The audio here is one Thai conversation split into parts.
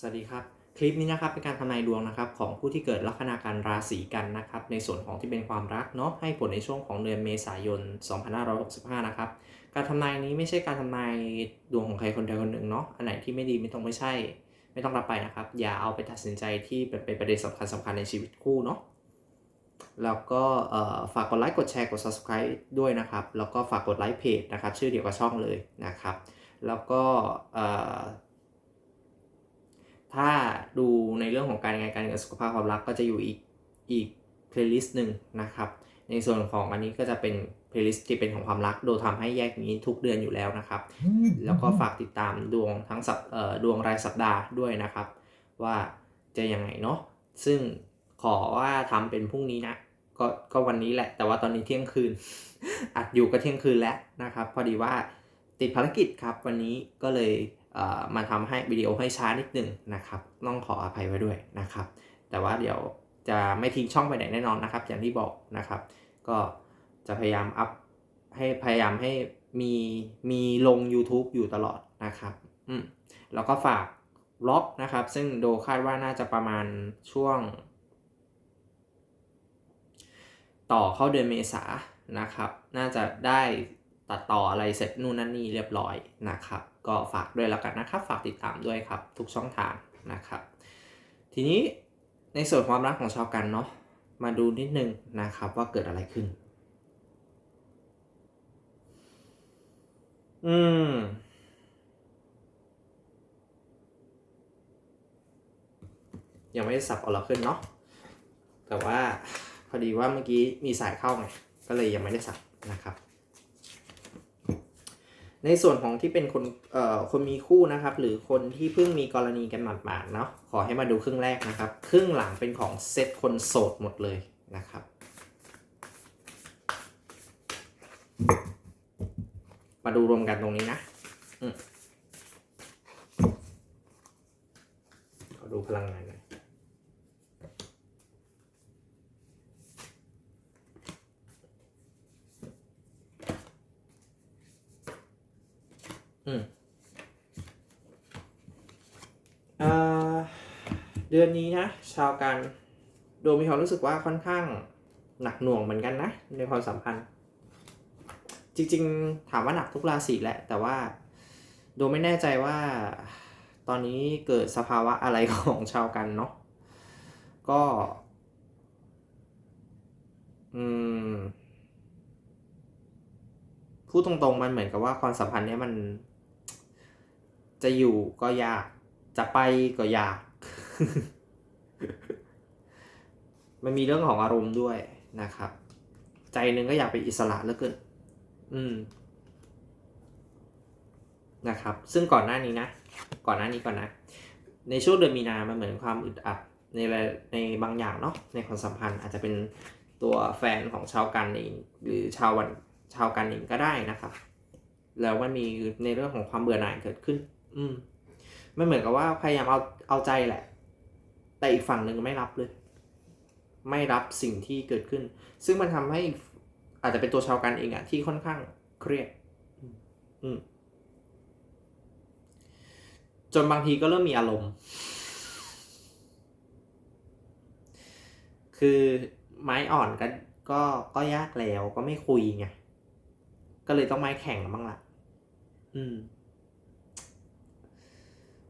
สวัสดีครับ คลิปนี้นะครับเป็นการทำนายดวงนะครับของผู้ที่เกิดลัคนาการราศีกันนะครับในส่วนของที่เป็นความรักเนาะให้ผลในช่วงของเดือนเมษายน 2565 นะครับการทำนายนี้ไม่ใช่การทำนายดวงของใครคนใดคนหนึ่งเนาะอันไหนที่ไม่ดีไม่ต้องไม่ใช่ ไม่ต้องรับไปนะครับ อย่าเอาไปตัดสินใจที่เป็นประเด็นสำคัญสำคัญในชีวิตคู่เนาะแล้วก็ฝากกดไลค์กดแชร์กด subscribe ด้วยนะครับ แล้วก็ฝากกดไลค์เพจนะครับ ชื่อเดียวกับช่องเลยนะครับ แล้วก็ ถ้าดูในเรื่องของการงานการเงินสุขภาพความรักก็จะอยู่อีกอีกเพลย์ลิสต์หนึ่งนะครับ ในส่วนของอันนี้ก็จะเป็นเพลย์ลิสต์ที่เป็นของความรัก โดยทำให้แยกอย่างนี้ทุกเดือนอยู่แล้วนะครับ แล้วก็ฝากติดตามดวงทั้งสัปเอ่อดวงรายสัปดาห์ด้วยนะครับ ว่าจะยังไงเนาะซึ่งขอว่าทำเป็นพรุ่งนี้นะก็ก็วันนี้แหละ แต่ว่าตอนนี้เที่ยงคืน อัดอยู่ก็เที่ยงคืนแล้วนะครับ พอดีว่าติดภารกิจครับวันนี้ก็เลยเอ่อ มาทำให้วิดีโอให้ช้านิดหนึ่งนะครับ ต้องขออภัยไว้ด้วยนะครับ แต่ว่าเดี๋ยวจะไม่ทิ้งช่องไปไหนแน่นอนนะครับ อย่างที่บอกนะครับ ก็จะพยายามอัพให้พยายามให้มีมีลง YouTube อยู่ตลอดนะครับอืมแล้วก็ฝากบล็อกนะครับ ซึ่งโดคาดว่าน่าจะประมาณช่วง ต่อเข้าเดือนเมษานะครับ น่าจะได้ตัดต่ออะไรเสร็จนู่นนั่นนี่เรียบร้อยนะครับ ก็ฝากด้วยแล้วกันนะครับ ฝากติดตามด้วยครับ ทุกช่องทางนะครับ ทีนี้ในส่วนความรักของชาวกันเนาะมาดูนิดนึงนะครับว่าเกิดอะไรขึ้น อืมยังไม่ได้สับเออร์ขึ้นเนาะ แต่ว่าพอดีว่าเมื่อกี้มีสายเข้าไง ก็เลยยังไม่ได้สับนะครับ ในส่วนของที่เป็นคนเอ่อคนมีคู่นะครับ หรือคนที่เพิ่งมีกรณีกันหมาดๆเนาะขอให้มาดูครึ่งแรกนะครับ ครึ่งหลังเป็นของเซตคนโสดหมดเลยนะครับ มาดูรวมกันตรงนี้นะอืมขอดูพลังงานน่อย อืมเดือนนี้นะ ชาวกันโดมมีความรู้สึกว่าค่อนข้างหนักหน่วงเหมือนกันนะ ในความสัมพันธ์ จริง ๆ ถามว่าหนักทุกราศีแหละ แต่ว่า โดไม่แน่ใจว่าตอนนี้เกิดสภาวะอะไรของชาวกันเนาะก็ อืมพูดตรงๆมันเหมือนกับว่าความสัมพันธ์เนี้ยมัน จะอยู่ก็ยาก จะไปก็ยาก มันมีเรื่องของอารมณ์ด้วยนะครับ ใจหนึ่งก็อยากเป็นอิสระเหลือเกินอืม นะครับ ซึ่งก่อนหน้านี้นะ ก่อนหน้านี้ก่อนนะ ในช่วงเดือนมีนา มันเหมือนความอึดอัดในในบางอย่างเนาะ ในความสัมพันธ์อาจจะเป็นตัวแฟนของชาวกันเองหรือชาววันชาวกันเองก็ได้นะครับ แล้วมันมีในเรื่องของความเบื่อหน่ายเกิดขึ้น อืมมันเหมือนกับว่าพยายามเอาเอาใจแหละ แต่อีกฝั่งหนึ่งไม่รับเลย ไม่รับสิ่งที่เกิดขึ้น ซึ่งมันทำให้อาจจะเป็นตัวชาวกันเองอะที่ค่อนข้างเครียด อืมจนบางทีก็เริ่มมีอารมณ์ คือไม้อ่อนก็ก็ก็ยากแล้วก็ไม่คุยไง ก็เลยต้องไม้แข็งบ้างละอืม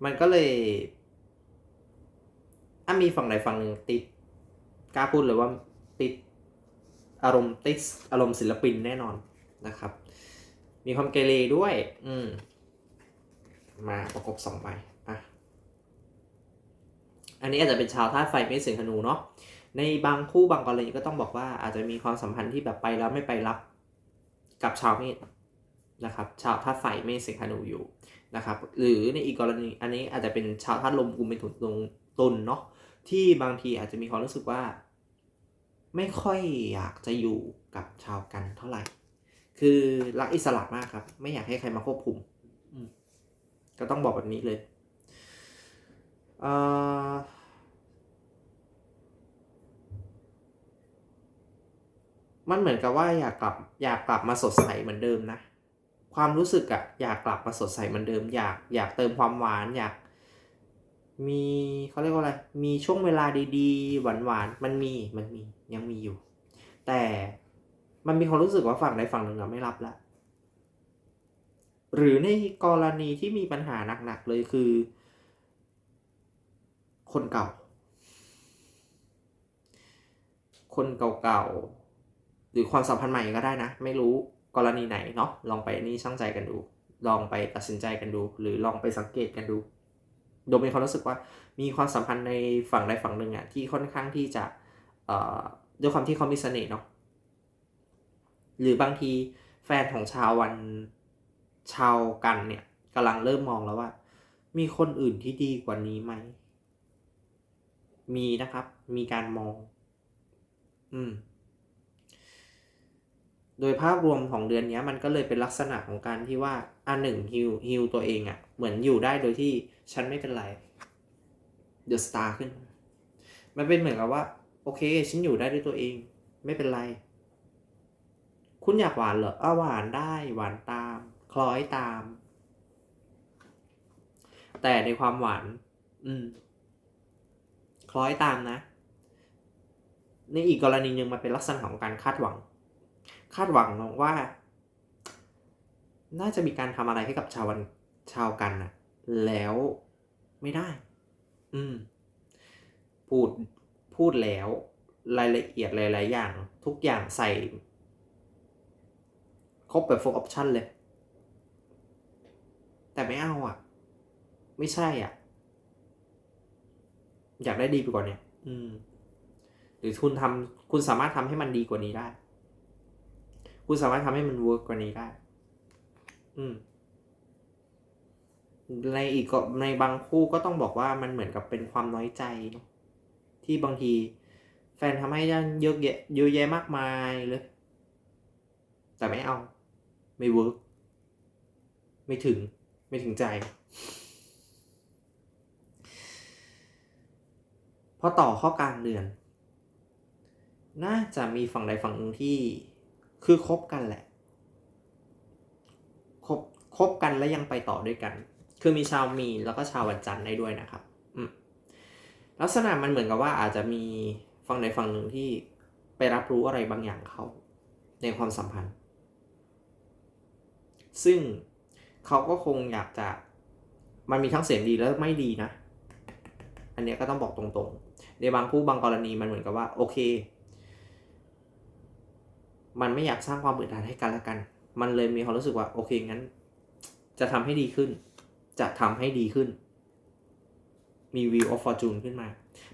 มันก็เลยถ้ามีฝั่งใดฝั่งหนึ่งติดกล้าพูดเลยว่าติดอารมณ์ติดอารมณ์ศิลปินแน่นอนนะครับ มีความเกเรด้วย อืม มาประกบสองใบอะอันนี้อาจจะเป็นชาวธาตุไฟไม่เสียงธนูเนาะในบางคู่บางกรณีก็ต้องบอกว่าอาจจะมีความสัมพันธ์ที่แบบไปแล้วไม่ไปรับ กับชาวเมษนะครับ ชาวธาตุไฟไม่เสียงธนูอยู่ นะครับหรือในอีกกรณีอันนี้อาจจะเป็นชาวธาตุลมกุมเป็นถุนตรงตนเนาะที่บางทีอาจจะมีความรู้สึกว่า ไม่ค่อยอยากจะอยู่กับชาวกันเท่าไหร่ คือรักอิสระมากครับ ไม่อยากให้ใครมาควบคุมอืมก็ต้องบอกแบบนี้เลยเอ่อมันเหมือนกับว่าอยากกลับอยากกลับมาสดใสเหมือนเดิมนะ ความรู้สึกอะอยากกลับมาสดใสเหมือนเดิมอยากอยากเติมความหวานอยาก มีเขาเรียกว่าอะไร มีช่วงเวลาดีๆ หวานๆมันมีมันมียังมีอยู่ แต่มันมีความรู้สึกว่าฝั่งใดฝั่งหนึ่งอะไม่รับละหรือในกรณีที่มีปัญหาหนักๆเลยคือ คนเก่า คนเก่าๆหรือความสัมพันธ์ใหม่ก็ได้นะ ไม่รู้ กรณีไหนเนาะลองไปนี่ช่างใจกันดู ลองไปตัดสินใจกันดู หรือลองไปสังเกตกันดูโดยมีความรู้สึกว่ามีความสัมพันธ์ในฝั่งใดฝั่งหนึ่งอะที่ค่อนข้างที่จะด้วยความที่เขามีเสน่ห์เนาะหรือบางทีแฟนของชาววันชาวกันเนี่ยกำลังเริ่มมองแล้วว่า มีคนอื่นที่ดีกว่านี้ไหม มีนะครับ มีการมอง อืม โดยภาพรวมของเดือนนี้มันก็เลยเป็นลักษณะของการที่ว่าอันหนึ่งฮิวฮิวตัวเองอะ่ะ เหมือนอยู่ได้โดยที่ฉันไม่เป็นไรเดอะสตาร์ขึ้น มันเป็นเหมือนกับว่า โอเค ฉันอยู่ได้ด้วยตัวเอง ไม่เป็นไร คุณอยากหวานเหรออ้าหวานได้หวานตาม คล้อยตาม แต่ในความหวาน อืม คล้อยตามนะ ในอีกกรณีหนึ่งมันเป็นลักษณะของการคาดหวัง คาดหวังว่า น่าจะมีการทำอะไรให้กับชาววันชาวกันนะแล้วไม่ได้ อืม พูดพูดแล้วรายละเอียดหลายๆอย่าง ทุกอย่างใส่ ครบแบบ full option เลย แต่ไม่เอาอะ ไม่ใช่อะ อยากได้ดีไปกว่านี้อืม หรือคุณทำคุณสามารถทำให้มันดีกว่านี้ได้ คุณสามารถทำให้มันเวิร์กกว่านี้ได้ อืม ในอีกก็ในบางคู่ก็ต้องบอกว่ามันเหมือนกับเป็นความน้อยใจ ที่บางที แฟนทำให้เยอะแยะเยอะแยะมากมายเลย แต่ไม่เอา ไม่เวิร์กไม่ถึง ไม่ถึงใจพอต่อข้อกลางเดือน น่าจะมีฝั่งใดฝั่งหนึ่งที่ คือคบกันแหละคบคบกันแล้วยังไปต่อด้วยกัน คือมีชาวมีแล้วก็ชาววันจันทร์ได้ด้วยนะครับลักษณะมันเหมือนกับว่าอาจจะมีฝั่งใดฝั่งหนึ่งที่ไปรับรู้อะไรบางอย่างเขาในความสัมพันธ์ ซึ่งเขาก็คงอยากจะมันมีทั้งเสียงดีและไม่ดีนะ อันเนี้ยก็ต้องบอกตรงๆ ในบางคู่บางกรณีมันเหมือนกับว่า โอเค มันไม่อยากสร้างความอึดอัดให้กันและกัน มันเลยมีความรู้สึกว่าโอเคงั้น จะทำให้ดีขึ้น จะทำให้ดีขึ้น มี view of fortune ขึ้นมา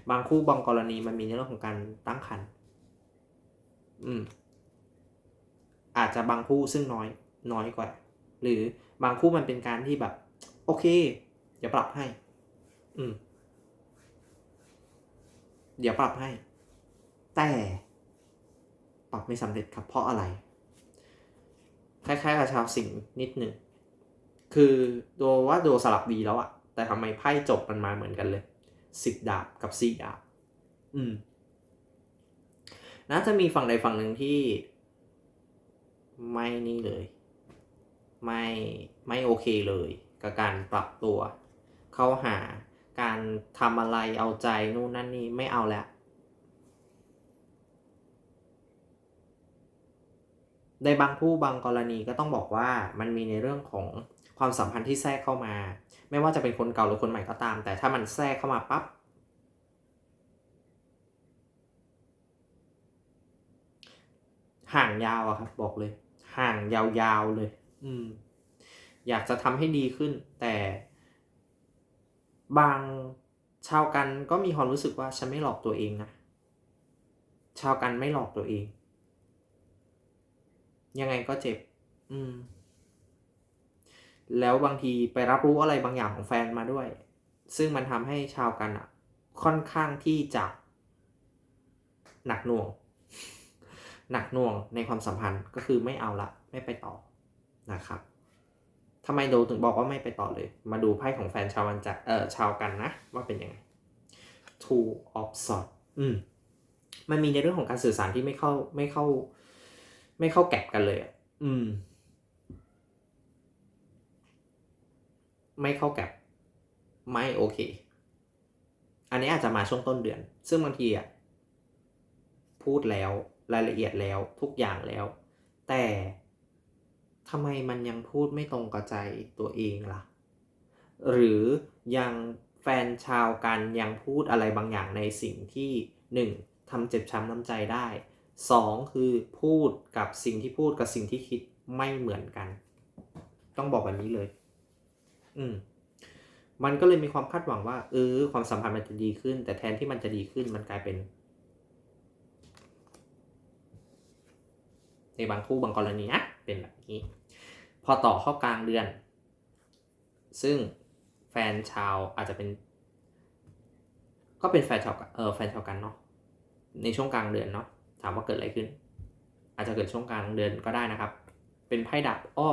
บางคู่บางกรณีมันมีในเรื่องของการตั้งครรภ์อืม อาจจะบางคู่ซึ่งน้อยน้อยกว่า หรือบางคู่มันเป็นการที่แบบ โอเคเดี๋ยวปรับให้ อืม เดี๋ยวปรับให้ แต่ ปรับไม่สำเร็จครับเพราะอะไร คล้ายๆกับชาวสิงห์นิดหนึ่ง คือดูว่าดูสลับดีแล้วอะแต่ทำไมไพ่จบมันมาเหมือนกันเลยสิบดาบกับสี่ดาบ อืมน่าจะมีฝั่งใดฝั่งหนึ่งที่ ไม่นี่เลย ไม่ไม่โอเคเลย กับการปรับตัว เข้าหาการทำอะไรเอาใจนู่นนั่นนี่ไม่เอาแล้ว ในบางผู้บางกรณีก็ต้องบอกว่ามันมีในเรื่องของความสัมพันธ์ที่แทรกเข้ามา ไม่ว่าจะเป็นคนเก่าหรือคนใหม่ก็ตาม แต่ถ้ามันแทรกเข้ามาปั๊บห่างยาวอะครับบอกเลย ห่างยาวๆเลย อืม อยากจะทำให้ดีขึ้น แต่บางชาวกันก็มีความรู้สึกว่าฉันไม่หลอกตัวเองนะชาวกันไม่หลอกตัวเอง ยังไงก็เจ็บ อืม แล้วบางทีไปรับรู้อะไรบางอย่างของแฟนมาด้วย ซึ่งมันทำให้ชาวกันอะค่อนข้างที่จะหนักหน่วง หนักหน่วงในความสัมพันธ์ก็คือไม่เอาละ ไม่ไปต่อนะครับทำไมโดถึงบอกว่าไม่ไปต่อเลย มาดูไพ่ของแฟนชาววันจักเออชาวกันนะ ว่าเป็นยังไง two of swords อืม มันมีในเรื่องของการสื่อสารที่ไม่เข้าไม่เข้า ไม่เข้าแก็บกันเลยอะอืม ไม่เข้าแก็บไม่โอเค อันนี้อาจจะมาช่วงต้นเดือน ซึ่งบางทีอะพูดแล้วรายละเอียดแล้วทุกอย่างแล้ว แต่ทำไมมันยังพูดไม่ตรงกับใจตัวเองล่ะ หรือยังแฟนชาวกันยังพูดอะไรบางอย่างในสิ่งที่หนึ่งทำเจ็บช้ำน้ำใจได้ สองคือพูดกับสิ่งที่พูดกับสิ่งที่คิดไม่เหมือนกัน ต้องบอกแบบนี้เลย อืมมันก็เลยมีความคาดหวังว่าเออความสัมพันธ์มันจะดีขึ้น แต่แทนที่มันจะดีขึ้นมันกลายเป็น ในบางคู่บางกรณีนะเป็นแบบนี้ พอต่อเข้ากลางเดือน ซึ่งแฟนชาวอาจจะเป็น ก็เป็นแฟนชาวเออแฟนชาวกันเนาะในช่วงกลางเดือนเนาะ ถามว่าเกิดอะไรขึ้น อาจจะเกิดช่วงกลางเดือนก็ได้นะครับ เป็นไพ่ดาบอ้อ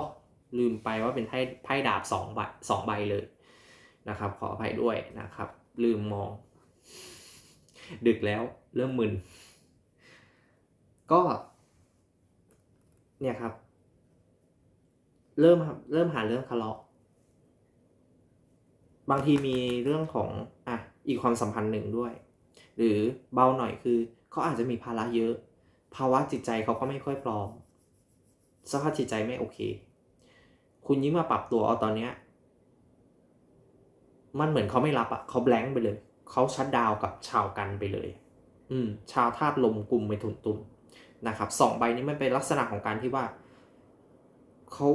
ลืมไปว่าเป็นไพ่ไพ่ดาบสองใบสองใบเลยนะครับ ขออภัยด้วยนะครับ ลืมมอง ดึกแล้วเริ่มมึน ก็ เนี่ยครับ เริ่มครับเริ่มหาเรื่องทะเลาะบางทีมีเรื่องของอะอีกความสัมพันธ์หนึ่งด้วย หรือเบาหน่อยคือ เขาอาจจะมีภาระเยอะ ภาวะจิตใจเขาก็ไม่ค่อยพร้อมสภาพจิตใจไม่โอเค คุณยิ่งมาปรับตัวเอาตอนเนี้ยมันเหมือนเขาไม่รับอะเขาแบงค์ไปเลย เขาชัดดาวกับชาวกันไปเลย อืม ชาวธาตุลมกลุ่มไปถุนตุนนะครับสองใบนี้มันเป็นลักษณะของการที่ว่าเขา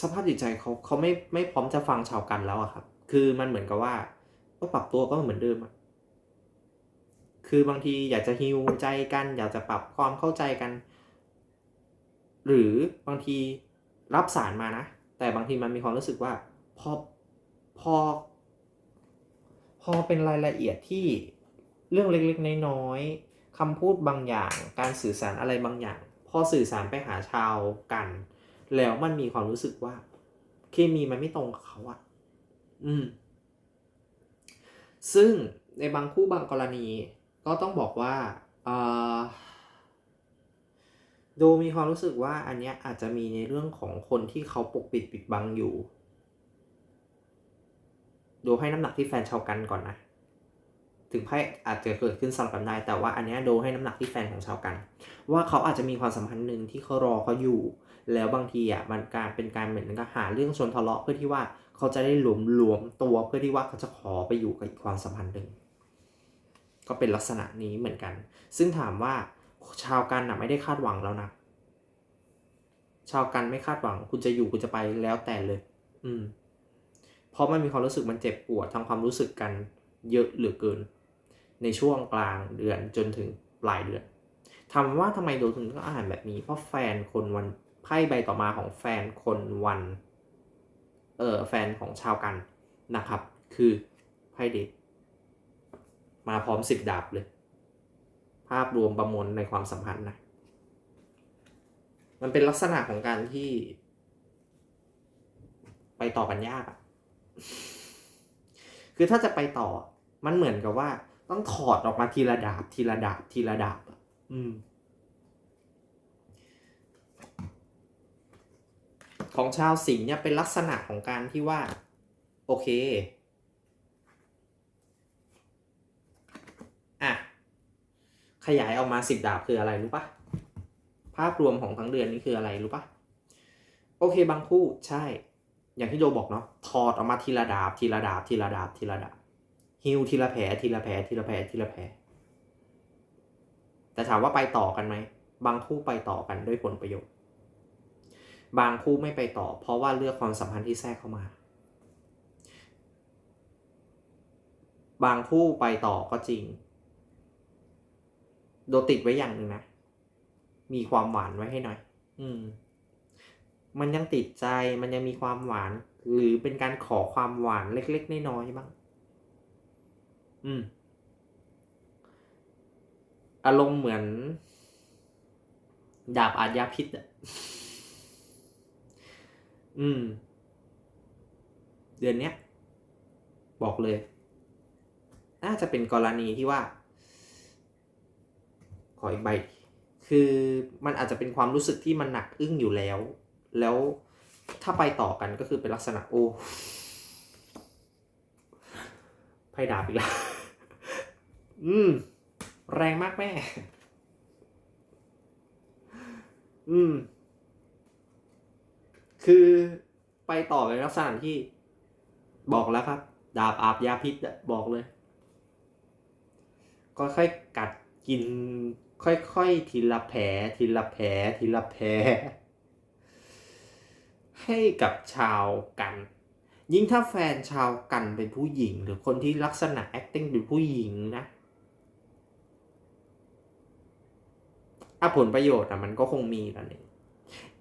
สภาพจิตใจเขาเขาไม่ไม่พร้อมจะฟังชาวกันแล้วอะครับ คือมันเหมือนกับว่า ก็ปรับตัวก็เหมือนเดิมอะ คือบางทีอยากจะฮิวใจกัน อยากจะปรับความเข้าใจกัน หรือบางทีรับสารมานะ แต่บางทีมันมีความรู้สึกว่าพอพอ พอเป็นรายละเอียดที่เรื่องเล็กๆน้อยๆคำพูดบางอย่าง การสื่อสารอะไรบางอย่าง พอสื่อสารไปหาชาวกัน แล้วมันมีความรู้สึกว่า เคมีมันไม่ตรงกับเขาอะอืม ซึ่งในบางคู่บางกรณี ก็ต้องบอกว่าดูมีความรู้สึกว่าอันเนี้ยอาจจะมีในเรื่องของคนที่เขาปกปิดปิดบังอยู่ ดูให้น้ำหนักที่แฟนชาวกันก่อนนะ ถึงไพ่อาจจะเกิดขึ้นสลับกันได้ แต่ว่าอันเนี้ยดูให้น้ำหนักที่แฟนของชาวกัน ว่าเขาอาจจะมีความสัมพันธ์หนึ่งที่เขารอเขาอยู่ แล้วบางทีอะมันการเป็นการเหมือนกับหาเรื่องชนทะเลาะเพื่อที่ว่าเขาจะได้หลวมรวมตัวเพื่อที่ว่าเขาจะขอไปอยู่กับอีกความสัมพันธ์หนึ่ง ก็เป็นลักษณะนี้เหมือนกัน ซึ่งถามว่าชาวกันอะไม่ได้คาดหวังแล้วนะ ชาวกันไม่คาดหวัง คุณจะอยู่คุณจะไปแล้วแต่เลย อืม เพราะมันมีความรู้สึกมันเจ็บปวดทางความรู้สึกกันเยอะเหลือเกิน ในช่วงกลางเดือนจนถึงปลายเดือนถามว่าทำไมโดถึงต้องอ่านแบบนี้ เพราะแฟนคนวันไพ่ใบต่อมาของแฟนคนวัน เออแฟนของชาวกันนะครับ คือไพ่เด็ก มาพร้อมสิบดาบเลย ภาพรวมประมวลในความสัมพันธ์นะ มันเป็นลักษณะของการที่ ไปต่อกันยากอะคือถ้าจะไปต่อ มันเหมือนกับว่า ต้องถอดออกมาทีละดาบ ทีละดาบ ทีละดาบอืม ของชาวสิงห์เนี่ยเป็นลักษณะของการที่ว่า โอเค ขยายออกมาสิบดาบคืออะไรรู้ปะภาพรวมของทั้งเดือนนี้คืออะไรรู้ปะโอเคบางคู่ใช่ อย่างที่โจบอกเนาะถอดออกมาทีละดาบ ทีละดาบ ทีละดาบ ทีละดาบฮิวทีละแผลทีละแผลทีละแผลทีละแผลแต่ถามว่าไปต่อกันไหมบางคู่ไปต่อกันด้วยผลประโยชน์ บางคู่ไม่ไปต่อ เพราะว่าเลือกความสัมพันธ์ที่แทรกเข้ามา บางคู่ไปต่อก็จริง โดติดไว้อย่างหนึ่งนะ มีความหวานไว้ให้หน่อย อืม มันยังติดใจ มันยังมีความหวาน หรือเป็นการขอความหวานเล็กๆน้อยๆบ้าง อืม อารมณ์เหมือน ดาบอาญาพิษอะ อืม เดือนเนี้ย บอกเลย น่าจะเป็นกรณีที่ว่า ขออีกใบ คือมันอาจจะเป็นความรู้สึกที่มันหนักอึ้งอยู่แล้ว แล้วถ้าไปต่อกันก็คือเป็นลักษณะโอ้ไพ่ดาบอีกแล้ว อืม แรงมากแม่ อืม คือไปต่อในลักษณะที่ บอกแล้วครับ ดาบอาบยาพิษบอกเลย ก็ค่อยกัดกิน ค่อยๆทีละแผลทีละแผลทีละแผลให้กับชาวกัน ยิ่งถ้าแฟนชาวกันเป็นผู้หญิง หรือคนที่ลักษณะ acting เป็นผู้หญิงนะอะผลประโยชน์อะมันก็คงมีแล้วนี่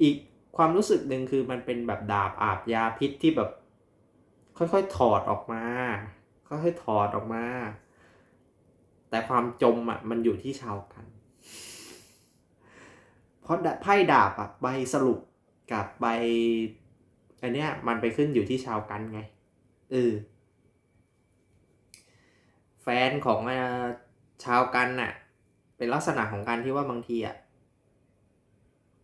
อีกความรู้สึกหนึ่งคือมันเป็นแบบดาบอาบยาพิษที่แบบ ค่อยๆถอดออกมา ค่อยๆถอดออกมา แต่ความจมอะมันอยู่ที่ชาวกัน ราะไพ่ดาบอะใบสรุปกับใบอันเนี้ยมันไปขึ้นอยู่ที่ชาวกันไงเออแฟนของอชาวกันน่ะ เป็นลักษณะของการที่ว่าบางทีอะ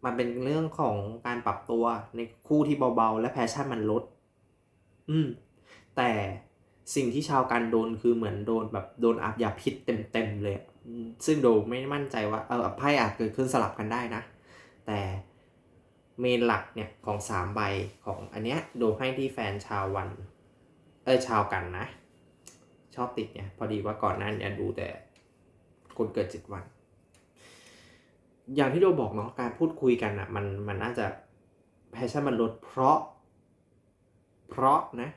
มันเป็นเรื่องของการปรับตัวในคู่ที่เบาๆ และแพชชั่นมันลด อืม แต่สิ่งที่ชาวกันโดนคือเหมือนโดนแบบโดนอาบยาพิษเต็มๆเลย ซึ่งโดไม่มั่นใจว่าเออไพ่อาจเกิดขึ้นสลับกันได้นะ แต่เมนหลักเนี่ยของสามใบของอันเนี้ยโดให้ที่แฟนชาววัน เออชาวกันนะ ชอบติดเนี่ยพอดีว่าก่อนหน้านี้ดูแต่คนเกิดเจ็ดวัน อย่างที่โดบอกเนาะการพูดคุยกันอะ่ะมันมันน่าจะแพชชั่นมันลดเพราะ เพราะนะ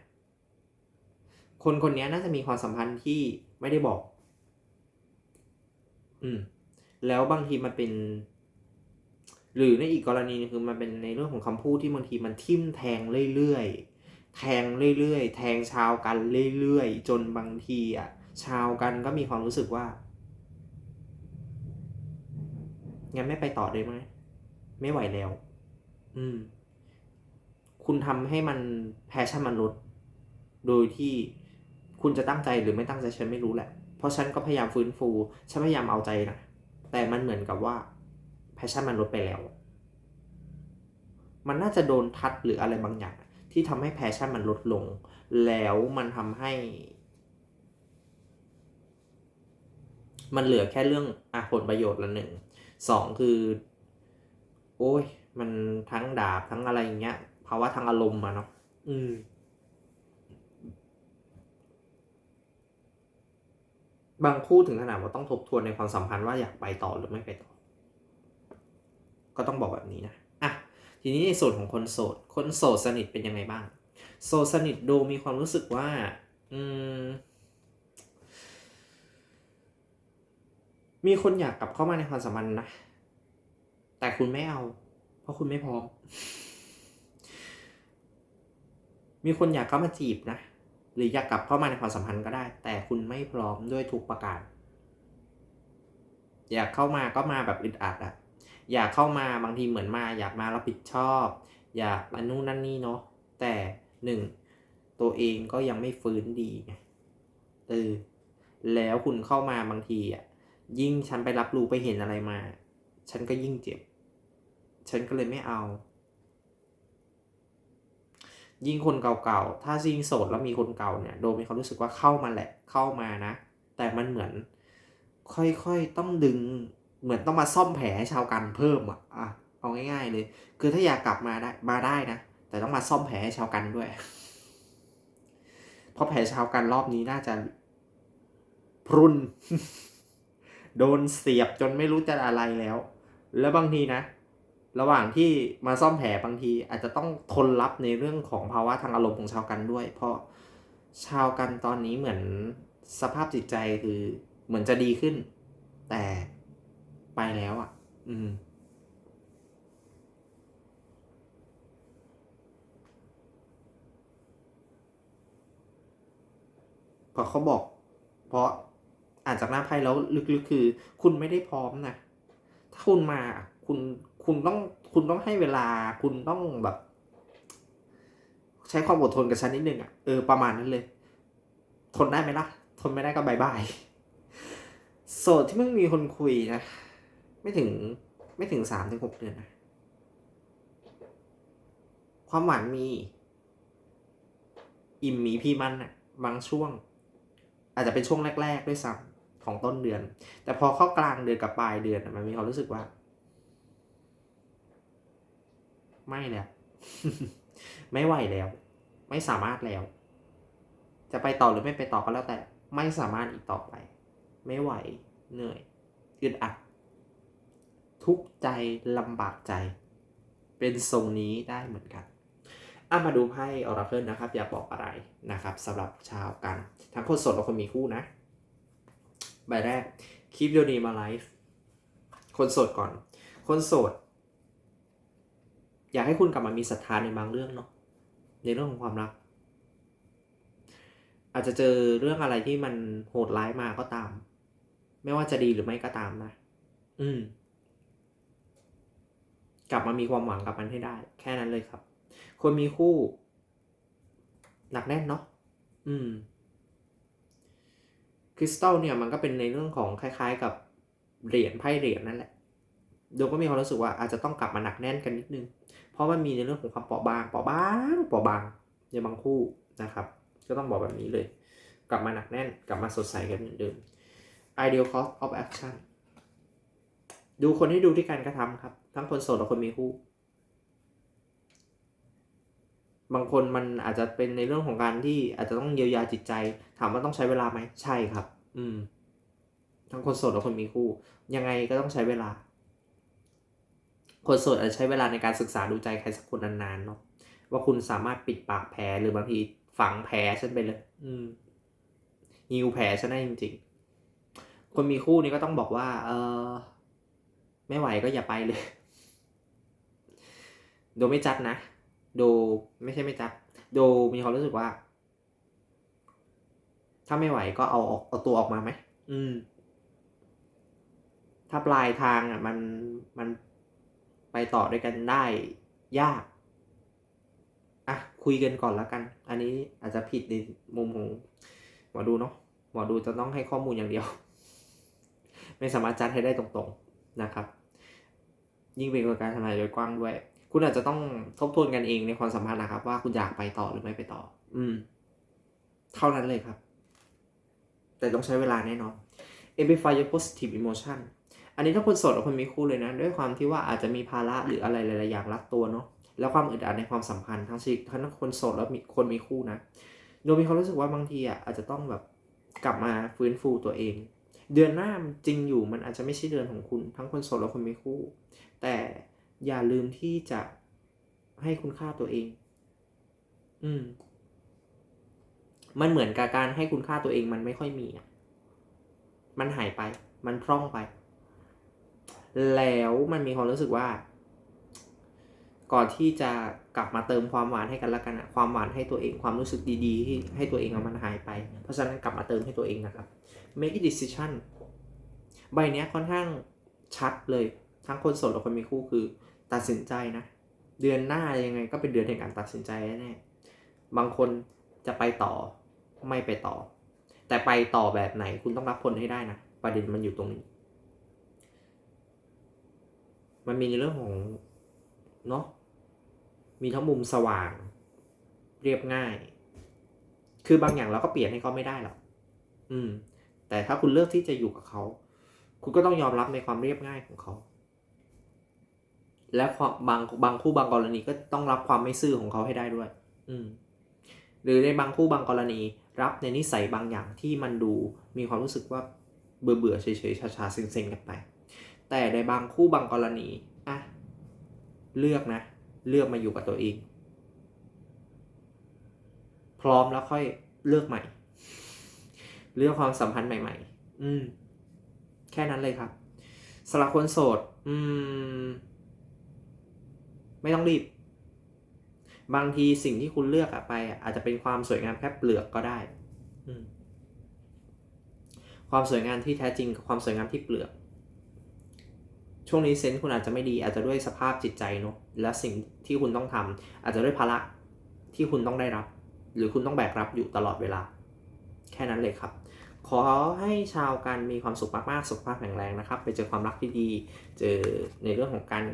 คนคนนี้น่าจะมีความสัมพันธ์ที่ไม่ได้บอก อืม แล้วบางทีมันเป็น หรือในอีกกรณีนึงคือมันเป็นในเรื่องของคำพูดที่บางทีมันทิ่มแทงเรื่อยๆ แทงเรื่อยๆ แทงชาวกันเรื่อยๆ จนบางทีอะชาวกันก็มีความรู้สึกว่างั้นไม่ไปต่อได้ไหมไม่ไหวแล้ว อืม คุณทำให้มันแพชชั่นมันลดโดยที่คุณจะตั้งใจหรือไม่ตั้งใจฉันไม่รู้แหละ เพราะฉันก็พยายามฟื้นฟู ฉันพยายามเอาใจนะ แต่มันเหมือนกับว่า พชชั่นมันลดไปแล้ว มันน่าจะโดนทัดหรืออะไรบางอย่าง ที่ทำให้แพชชั่นมันลดลง แล้วมันทำให้ มันเหลือแค่เรื่องอะผลประโยชน์ละหนึ่งสองคือ โอ้ย มันทั้งดาบทั้งอะไรอย่างเงี้ยภาวะทางอารมณ์อะเนาะอืมบางคู่ถึงขนาดว่าต้องทบทวนในความสัมพันธ์ว่าอยากไปต่อหรือไม่ไปต่อ ก็ต้องบอกแบบนี้นะอะทีนี้ในส่วนของคนโสด คนโสดสนิทเป็นยังไงบ้าง โสดสนิทดูมีความรู้สึกว่า อืม มีคนอยากกลับเข้ามาในความสัมพันธ์นะ แต่คุณไม่เอา เพราะคุณไม่พร้อม มีคนอยากเข้ามาจีบนะ หรืออยากกลับเข้ามาในความสัมพันธ์ก็ได้ แต่คุณไม่พร้อมด้วยทุกประการ อยากเข้ามาก็มาแบบอึดอัดอะ อยากเข้ามาบางทีเหมือนมา อยากมารับผิดชอบ อยากอันนู่นนั่นนี่เนาะแต่หนึ่งตัวเองก็ยังไม่ฟื้นดีเออแล้วคุณเข้ามาบางทีอะยิ่งฉันไปรับรู้ไปเห็นอะไรมา ฉันก็ยิ่งเจ็บ ฉันก็เลยไม่เอา ยิ่งคนเก่าๆ ถ้ายิ่งโสดแล้วมีคนเก่าเนี่ย โดมีความรู้สึกว่าเข้ามาแหละเข้ามานะ แต่มันเหมือน ค่อยๆต้องดึง เหมือนต้องมาซ่อมแผลให้ชาวกันเพิ่มอะอะเอาง่ายๆเลย คือถ้าอยากกลับมาได้มาได้นะ แต่ต้องมาซ่อมแผลให้ชาวกันด้วย เพราะแผลชาวกันรอบนี้น่าจะ พรุน โดนเสียบจนไม่รู้จะอะไรแล้ว แล้วบางทีนะ ระหว่างที่มาซ่อมแผลบางที อาจจะต้องทนรับในเรื่องของภาวะทางอารมณ์ของชาวกันด้วย เพราะชาวกันตอนนี้เหมือนสภาพจิตใจคือเหมือนจะดีขึ้น แต่ ไปแล้วอะ อืมเพราะเขาบอก เพราะอ่านจากหน้าไพ่แล้วลึกๆคือ คุณไม่ได้พร้อมนะถ้าคุณมาคุณคุณต้องคุณต้องให้เวลาคุณต้องแบบ ใช้ความอดทนกับฉันนิดนึงอะเออประมาณนั้นเลย ทนได้ไหมล่ะ ทนไม่ได้ก็บายบายโสดที่มึงมีคนคุยนะ ไม่ถึงไม่ถึงสามถึงหกเดือนนะความหวานมี อิ่มมีพี่มันอะบางช่วง อาจจะเป็นช่วงแรก ๆ ด้วยซ้ำของต้นเดือน แต่พอเข้ากลางเดือนกับปลายเดือนมันมีความรู้สึกว่า ไม่แล้ว ไม่ไหวแล้ว ไม่สามารถแล้ว จะไปต่อหรือไม่ไปต่อก็แล้วแต่ ไม่สามารถอีกต่อไป ไม่ไหวเหนื่อยอึดอัด ทุกข์ใจลำบากใจ เป็นทรงนี้ได้เหมือนกันอะมาดูไพ่ออราเคิลนะครับ อย่าบอกอะไรนะครับสำหรับชาวกัน ทั้งคนโสดและคนมีคู่นะ ใบแรก keep your name alive คนโสดก่อน คนโสด อยากให้คุณกลับมามีศรัทธาในบางเรื่องเนาะในเรื่องของความรัก อาจจะเจอเรื่องอะไรที่มันโหดร้ายมาก็ตาม ไม่ว่าจะดีหรือไม่ก็ตามนะ อืม กลับมามีความหวังกับมันให้ได้ แค่นั้นเลยครับ คนมีคู่ หนักแน่นเนาะอืมคริสตัลเนี่ยมันก็เป็นในเรื่องของคล้ายๆ กับเหรียญไพ่เหรียญนั่นแหละโดยก็มีความรู้สึกว่าอาจจะต้องกลับมาหนักแน่นกันนิดนึง เพราะมันมีในเรื่องของความเปราะบางเปราะบางเปราะบางในบางคู่นะครับ ก็ต้องบอกแบบนี้เลย กลับมาหนักแน่นกลับมาสดใสกันเหมือนเดิม ideal cost of action ดูคนให้ดูที่การกระทำครับ ทั้งคนโสดและคนมีคู่ บางคนมันอาจจะเป็นในเรื่องของการที่อาจจะต้องเยียวยาจิตใจ ถามว่าต้องใช้เวลาไหมใช่ครับ อืม ทั้งคนโสดและคนมีคู่ ยังไงก็ต้องใช้เวลา คนโสดอาจจะใช้เวลาในการศึกษาดูใจใครสักคนนานๆเนาะว่าคุณสามารถปิดปากแผลหรือบางทีฝังแผลฉันไปเลย อืมฮิวแผลฉันได้จริง ๆ คนมีคู่นี่ก็ต้องบอกว่า เออไม่ไหวก็อย่าไปเลย โดไม่จัดนะ โดไม่ใช่ไม่จัด โดมีความรู้สึกว่า ถ้าไม่ไหวก็เอาออกเอาตัวออกมาไหมอืม ถ้าปลายทางอะ มันมันไปต่อด้วยกันได้ยาก อะ คุยกันก่อนแล้วกัน อันนี้อาจจะผิดในมุมของหมอดูเนาะหมอดูจะต้องให้ข้อมูลอย่างเดียว ไม่สามารถจัดให้ได้ตรงๆนะครับ ยิ่งเป็นการทำนายโดยกว้างด้วย คุณอาจจะต้องทบทวนกันเองในความสัมพันธ์นะครับ ว่าคุณอยากไปต่อหรือไม่ไปต่อ อืม เท่านั้นเลยครับ แต่ต้องใช้เวลาแน่นอน amplify your positive emotion อันนี้ถ้าคนโสดกับคนมีคู่เลยนะ ด้วยความที่ว่าอาจจะมีภาระหรืออะไรหลายๆอย่างรัดตัวเนาะแล้วความอึดอัดในความสัมพันธ์ทั้งชีวิตทั้งคนโสดแล้วมีคนมีคู่นะโดยมีความรู้สึกว่าบางทีอะอาจจะต้องแบบกลับมาฟื้นฟูตัวเอง เดือนหน้ามันจริงอยู่มันอาจจะไม่ใช่เดือนของคุณ ทั้งคนโสดและคนมีคู่ แต่ อย่าลืมที่จะให้คุณค่าตัวเอง อืม มันเหมือนกับการให้คุณค่าตัวเองมันไม่ค่อยมีอะ มันหายไป มันพร่องไป แล้วมันมีความรู้สึกว่า ก่อนที่จะกลับมาเติมความหวานให้กันและกันอะความหวานให้ตัวเอง ความรู้สึกดีๆ ที่ให้ตัวเองอะมันหายไป เพราะฉะนั้นกลับมาเติมให้ตัวเองนะครับ make a decision ใบเนี้ยค่อนข้างชัดเลย ทั้งคนโสดและคนมีคู่คือ ตัดสินใจนะ เดือนหน้ายังไงก็เป็นเดือนแห่งการตัดสินใจแน่ๆบางคนจะไปต่อไม่ไปต่อ แต่ไปต่อแบบไหนคุณต้องรับผลให้ได้นะประเด็นมันอยู่ตรงนี้ มันมีในเรื่องของเนาะมีทั้งมุมสว่าง เรียบง่าย คือบางอย่างเราก็เปลี่ยนให้เขาไม่ได้หรอกอืม แต่ถ้าคุณเลือกที่จะอยู่กับเขา คุณก็ต้องยอมรับในความเรียบง่ายของเขา และาบางบางคู่บางกรณีก็ต้องรับความไม่ซื่อของเขาให้ได้ด้วย อืม หรือในบางคู่บางกรณี รับในนิสัยบางอย่างที่มันดูมีความรู้สึกว่าเบื่อเบื่อๆเฉยๆชาๆเซ็งๆกันไป แต่ในบางคู่บางกรณีอะเลือกนะ เลือกมาอยู่กับตัวเอง พร้อมแล้วค่อยเลือกใหม่ เลือกความสัมพันธ์ใหม่ ๆ อืม แค่นั้นเลยครับสำหรับคนโสด อืม ไม่ต้องรีบ บางทีสิ่งที่คุณเลือกอะไปอะอาจจะเป็นความสวยงามแค่เปลือกก็ได้อืมความสวยงามที่แท้จริงกับความสวยงามที่เปลือก ช่วงนี้เซนส์คุณอาจจะไม่ดี อาจจะด้วยสภาพจิตใจเนอะและสิ่งที่คุณต้องทำอาจจะด้วยภาระที่คุณต้องได้รับ หรือคุณต้องแบกรับอยู่ตลอดเวลา แค่นั้นเลยครับ ขอให้ชาวกันมีความสุขมากๆ สุขภาพแข็งแรงนะครับ ไปเจอความรักที่ดี เจอในเรื่องของการ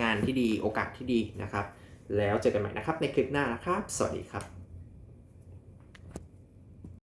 งานที่ดีโอกาสที่ดีนะครับ แล้วเจอกันใหม่นะครับในคลิปหน้านะครับ สวัสดีครับ